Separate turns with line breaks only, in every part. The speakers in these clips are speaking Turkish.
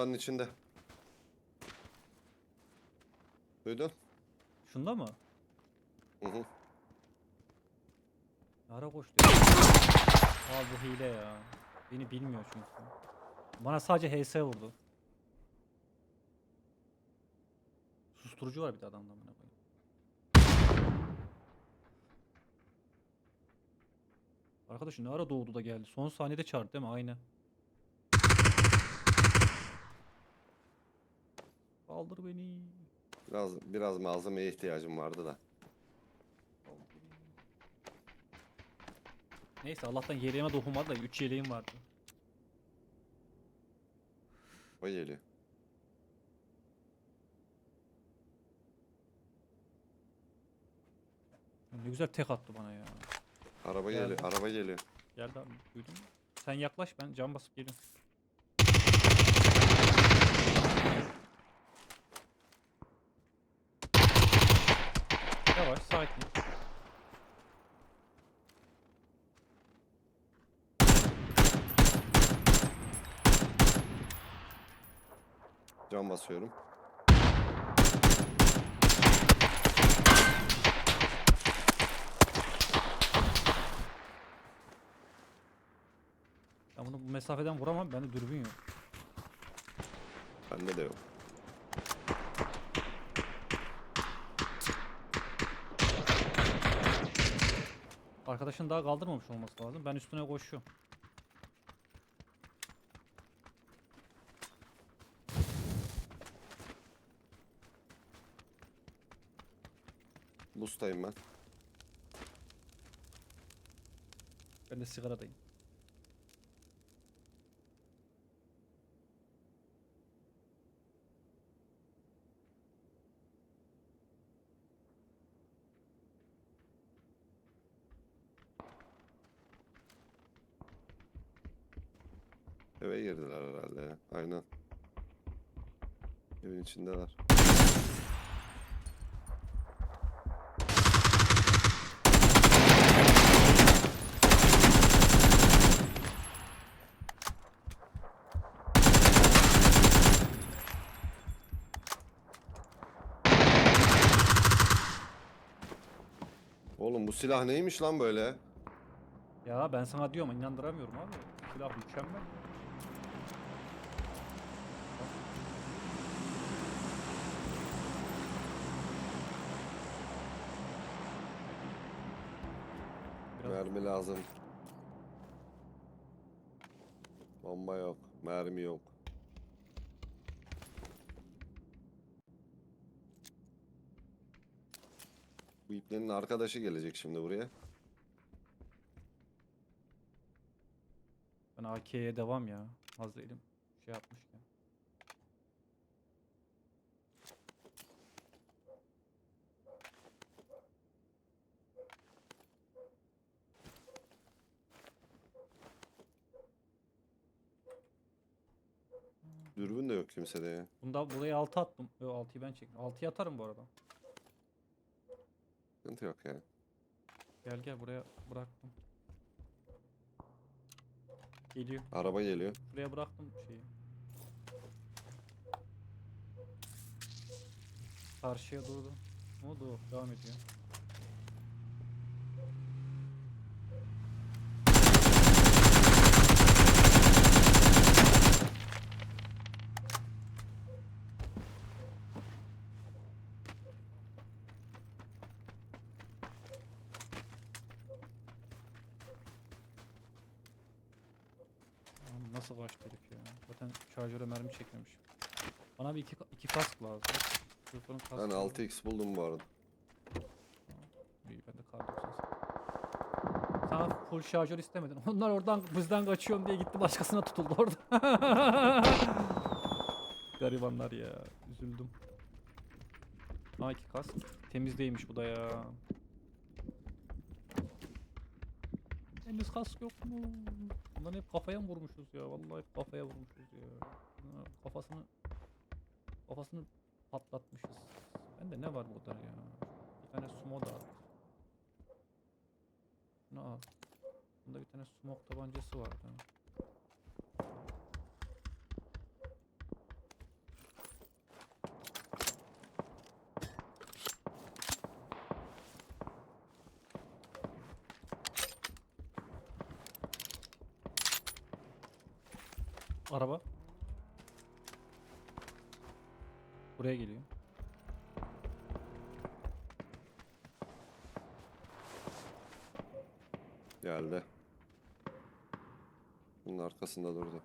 Oranın içinde. Duydun?
Şunda mı?
Hı hı.
Ara koştu. Aa bu hile ya. Beni bilmiyor çünkü. Bana sadece HS vurdu. Susturucu var bir de adamda amına koyayım. Arkadaş ne ara doğdu da geldi. Son saniyede çağırdı değil mi? Aynı. Kaldır beni.
Biraz biraz malzemeye ihtiyacım vardı da.
Neyse Allah'tan yeleğime dokunmadı da 3 yeleğim vardı.
O geliyor.
Ne güzel tek attı bana ya.
Araba
Geldi.
geliyor. Araba geliyor.
Geldi abi duydun mu? Sen yaklaş ben cam basıp geliyorum. Yavaş sakin.
Cam basıyorum.
Ben bunu bu mesafeden vuramam bende dürbün yok.
Bende de yok.
Arkadaşın daha kaldırmamış olması lazım. Ben üstüne koşuyorum.
Bustayım ben.
Ben de sigaradayım.
Eve girdiler herhalde ya. Aynen. Evin içindeler. Oğlum bu silah neymiş lan böyle?
Ya ben sana diyorum inandıramıyorum abi. Silah mükemmel.
Mermi lazım. Bomba yok. Mermi yok. Bu iplerin arkadaşı gelecek şimdi buraya.
ben AK'ye devam ya. Hazır elim şey yapmışken.
Dürbün de yok kimsede ya.
Bunda buraya 6 attım. Yo 6'yı ben çektim. 6'yı atarım bu arada.
Sıkıntı yok ya.
Gel gel buraya bıraktım. Geliyor.
Araba geliyor.
Buraya bıraktım şeyi. Karşıya doğru. Ne oldu? Devam ediyor. Lan Nasıl herif ya? Zaten şarjöre mermi çekmemiş. Bana bir iki, iki kask lazım. Zırhların kaskı
Ben
var.
6x buldum bu arada.
İyi ben de kar 98. Sana full şarjör istemedin. Onlar oradan bizden kaçıyorum diye gitti başkasına tutuldu orada. Garibanlar ya. Üzüldüm. Ha iki kask. Temizdeymiş bu da ya. Temiz kask yok mu? Bunları hep kafaya mı vurmuşuz ya? Vallahi hep kafaya vurmuşuz ya. Bunlar Kafasını kafasını patlatmışız. Bende ne var burada ya? Bir tane sumo da at. Şunu al. Bunda bir tane smoke tabancası vardı. Araba. Buraya geliyor.
Geldi. Bunun arkasında durdu.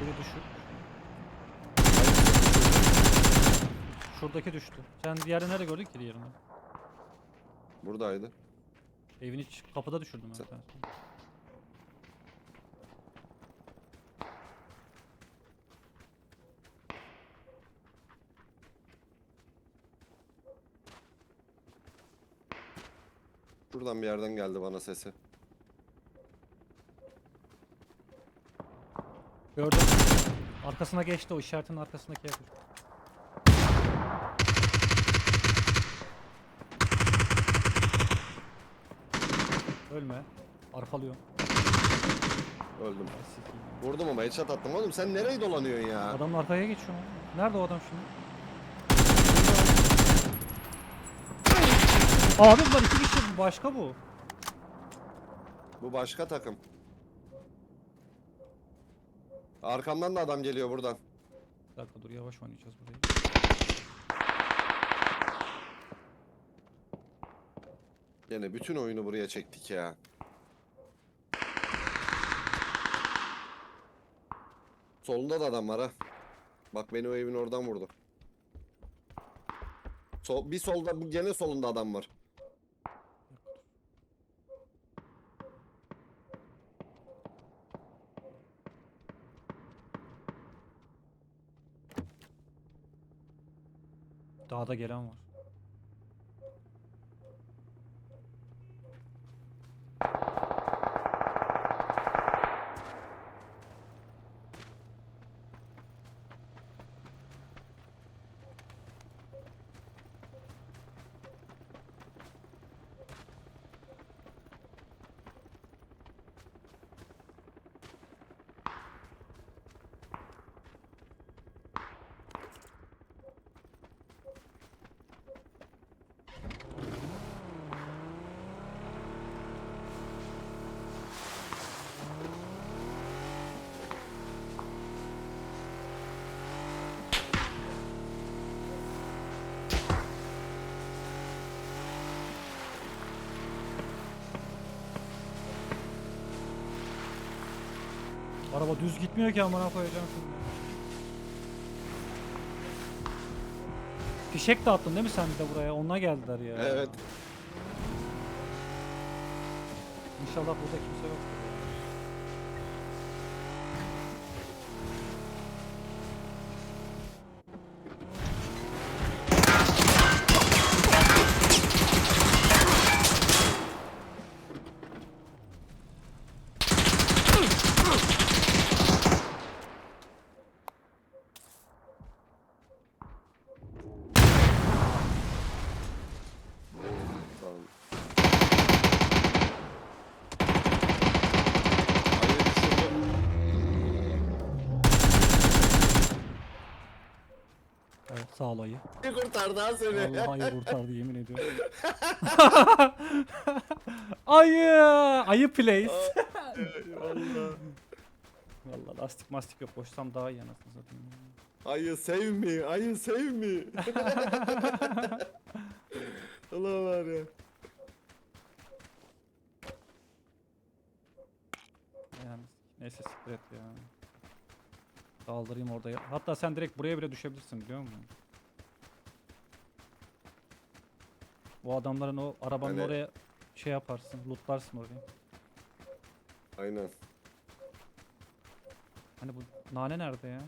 Biri. Şuradaki düştü. Sen diğerini nerede gördün ki diğerini?
Buradaydı.
Evin iç kapıda düşürdüm ben
Sen-. Buradan bir yerden geldi bana sesi.
Gördüm. Arkasına geçti o işaretin arkasındaki ev. Ölme. Arkalıyorum.
Öldüm. Vurdum ama headshot attım. Oğlum sen nereye dolanıyorsun ya?
Adamın arkaya geçiyor. Nerede o adam şimdi? Abi bunlar iki kişi bu başka bu.
Bu başka takım. Arkamdan da adam geliyor buradan.
Bir dakika dur yavaş oynayacağız burayı.
Yine bütün oyunu buraya çektik ya. Solunda da adam var ha. Bak beni o evin oradan vurdu. Sol, bir solda bu gene solunda adam var.
Dağda gelen var. Araba düz gitmiyor ki amına koyacağım şimdi. Fişek de attın değil mi sen bir de buraya? Onunla geldiler ya.
Evet.
İnşallah burada kimse yok. Evet sağ ol ayı.
Bir kurtardı ha seni.
Allah ayı kurtardı yemin ediyorum. ayı! Ayı place.
Allah.
Vallahi lastik mastik yok koşsam daha iyi anasını satayım.
Ayı sevmi, ayı sevmi. Allah var ya.
Yani neyse siktir et ya. Kaldırayım orada. Hatta sen direkt buraya bile düşebilirsin biliyor musun? O adamların o arabanın
Hani-
oraya şey yaparsın, lootlarsın orayı.
Aynen.
Hani bu nane nerede ya?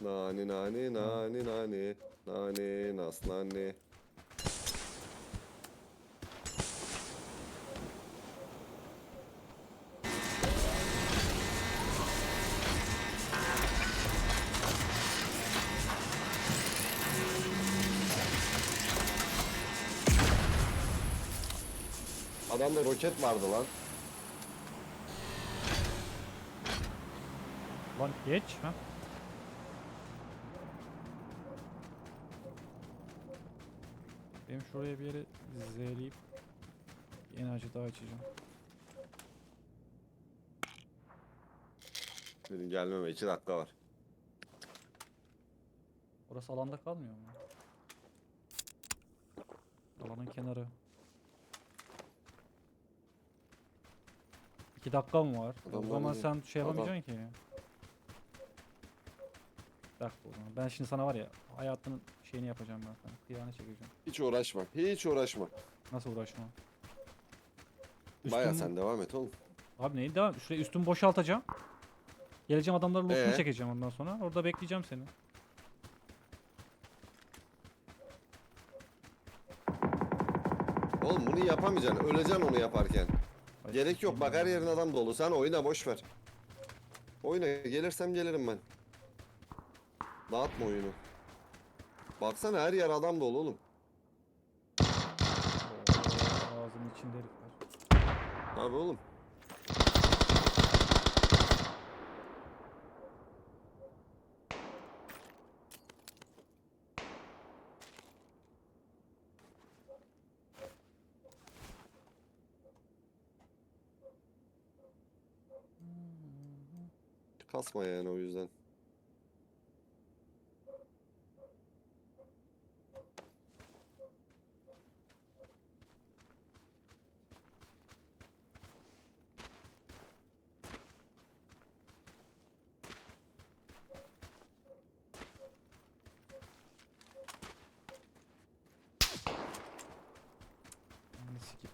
Nani nani nani nani. Nani nas nani. roket vardı lan.
Lan geç ha. Benim şuraya bir yere zehirleyip enerji daha içeceğim.
Benim gelmeme 2 dakika var.
Orası alanda kalmıyor mu? Alanın kenarı. İki dakika mı var? o
Adamlar
zaman sen şey
Adam-
yapamayacaksın ki. Bir dakika o zaman. Ben şimdi sana var ya hayatının şeyini yapacağım ben sana. Kıyağını çekeceğim.
Hiç uğraşma. Hiç uğraşma.
Nasıl uğraşma?
Baya
Üstüm-
sen devam et oğlum.
Abi neyi devam? Şuraya üstümü boşaltacağım. Geleceğim adamların lootunu
Ee?
çekeceğim ondan sonra. Orada bekleyeceğim seni.
Oğlum bunu yapamayacaksın. Öleceksin onu yaparken. Gerek yok. Bak her yerin adam dolu. Sen oyna boş ver. Oyna. Gelirsem gelirim ben. Dağıtma oyunu. Baksana her yer adam dolu oğlum.
Ağzının içinde herifler.
Abi oğlum. Kasma yani o yüzden.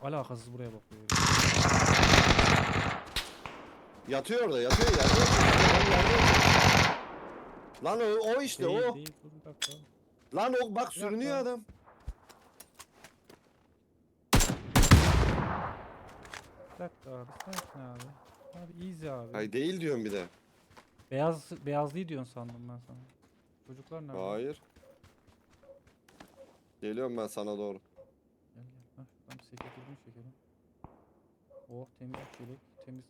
Alakasız buraya bakıyor.
Yatıyor orada yatıyor yerde. Lan o, o işte
değil,
o.
değil, dur bir dakika.
Lan o bak sürünüyor adam.
Bir dakika abi, sakin abi. Abi easy abi.
Hayır değil diyorum bir de.
Beyaz, beyazlıyı diyorsun sandım ben sana. Çocuklar nerede?
Hayır. Geliyorum ben sana doğru.
Gel gel. Hah, bir sekreterini çekelim. Oh temiz çelik, temiz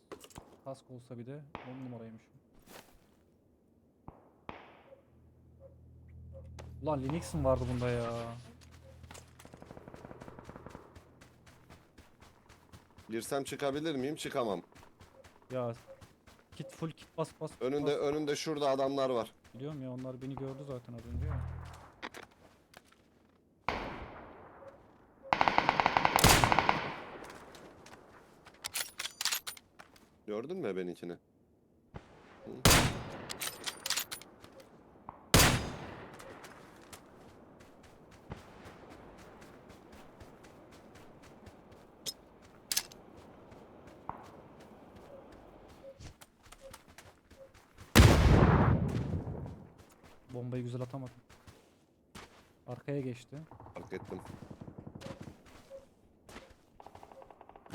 kask olsa bir de 10 numaraymış. Ulan Linux mi vardı bunda ya?
Girsem çıkabilir miyim? Çıkamam.
Ya kit full kit bas bas. kit
Önünde
bas.
önünde şurada adamlar var.
Biliyorum ya onlar beni gördü zaten az önce ya.
Gördün mü benimkini? Hı.
Güzel atamadım. Arkaya geçti.
Fark ettim.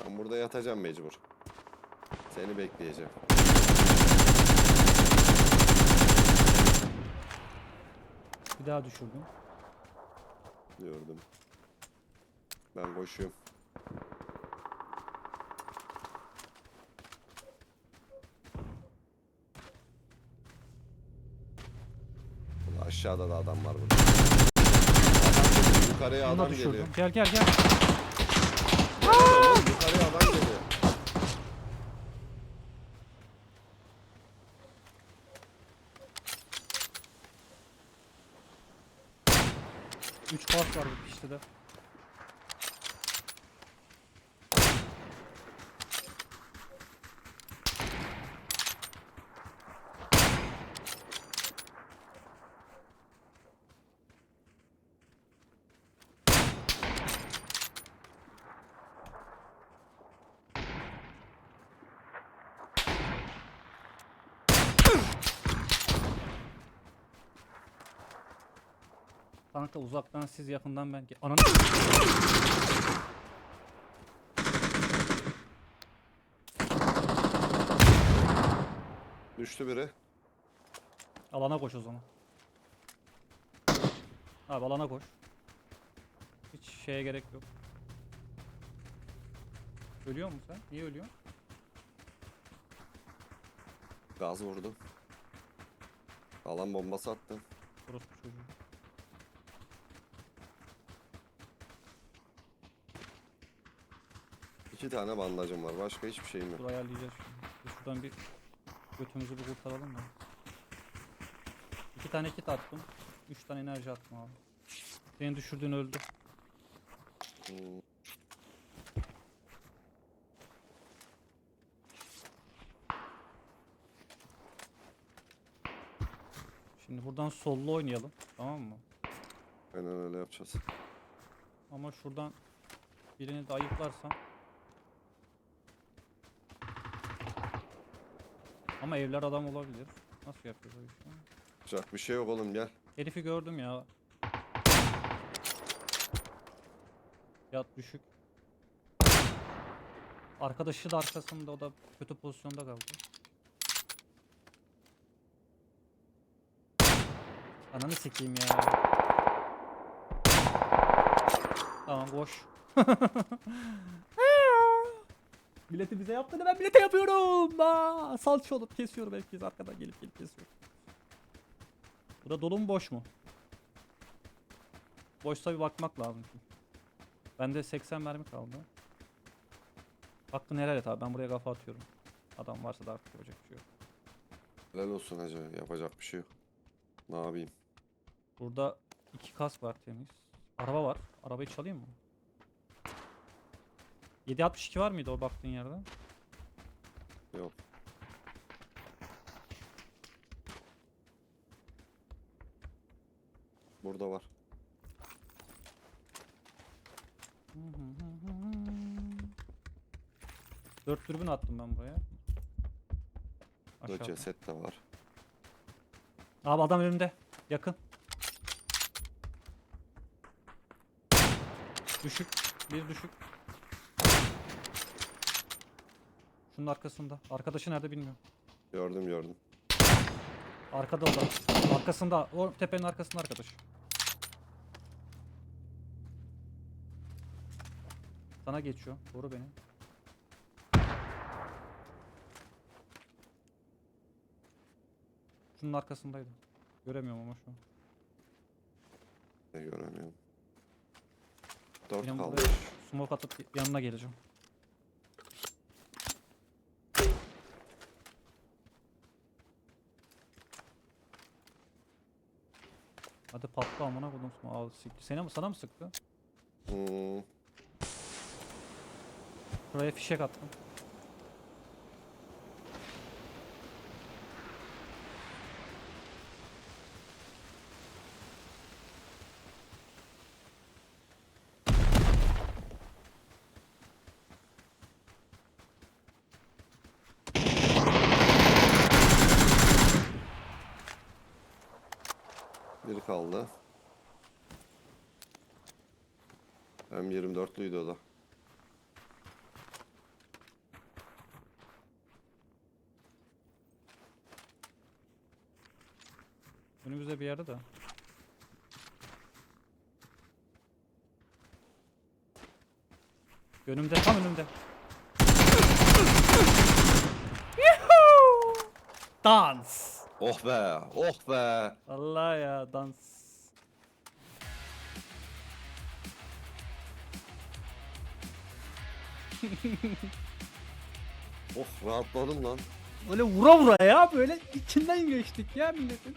Ben burada yatacağım mecbur. Seni bekleyeceğim.
Bir daha düşürdüm.
Gördüm. Ben koşuyorum. Ulan Aşağıda da adam var burada. Adam geliyor, yukarıya
Onu da
adam
düşürdüm.
geliyor.
Gel gel gel.
Oğlum, yukarıya adam geliyor.
Üç pas var bu pişti de. Kanka uzaktan siz yakından ben... Ananı...
Düştü biri.
Alana koş o zaman. Abi alana koş. Hiç şeye gerek yok. Ölüyor musun sen? Niye ölüyorsun?
Gaz vurdu. Alan bombası attım.
Orospu çocuğu.
İki tane bandajım var. Başka hiçbir şeyim yok.
Dur ayarlayacağız şimdi. Şuradan bir götümüzü bir kurtaralım da. İki tane kit attım. Üç tane enerji attım abi. Senin düşürdüğün öldü.
Hmm.
Şimdi buradan sollu oynayalım. Tamam mı?
Aynen öyle yapacağız.
Ama şuradan birini de ayıklarsam. Ama evler adam olabilir. Nasıl yapıyoruz o işi?
Yapacak bir şey yok oğlum gel.
Herifi gördüm ya. Yat düşük. Arkadaşı da arkasında o da kötü pozisyonda kaldı. Ananı sikeyim ya. Tamam boş. Bileti bize yaptı da ben bilete yapıyorum. Aa, salça olup kesiyorum herkes arkadan gelip gelip kesiyor. Bu da dolu mu boş mu? Boşsa bir bakmak lazım. Bende 80 mermi kaldı. Hakkını helal et abi ben buraya kafa atıyorum. Adam varsa da artık yapacak bir şey yok.
Helal olsun hacı. Yapacak bir şey yok. Ne yapayım?
Burada iki kask var temiz. Araba var. Arabayı çalayım mı? 762 var mıydı o baktığın yerde?
Yok. Burada var.
Dört dürbün attım ben buraya.
Burada
Aşağıda.
ceset de var.
Abi adam önümde. Yakın. Düşük. Bir düşük. Şunun arkasında. Arkadaşı nerede bilmiyorum.
Gördüm gördüm.
Arkada o da. Arkasında. O tepenin arkasında arkadaş. Sana geçiyor. Doğru beni. Şunun arkasındaydı. Göremiyorum ama şu an.
Ne göremiyorum. Dört
Benim
kaldı.
buraya smoke atıp yanına geleceğim. Hadi patla amına koydum smoke. Aa, sikti. Seni mi sana mı sıktı?
Hmm.
Buraya fişek attım.
Biri kaldı. M24'lüydü o da.
Önümüzde bir yerde de. Önümde tam önümde. Yuhuu! Dans.
Oh be! Oh be!
Allah ya dans.
Oh rahatladım lan.
Öyle vura vura ya böyle içinden geçtik ya milletin.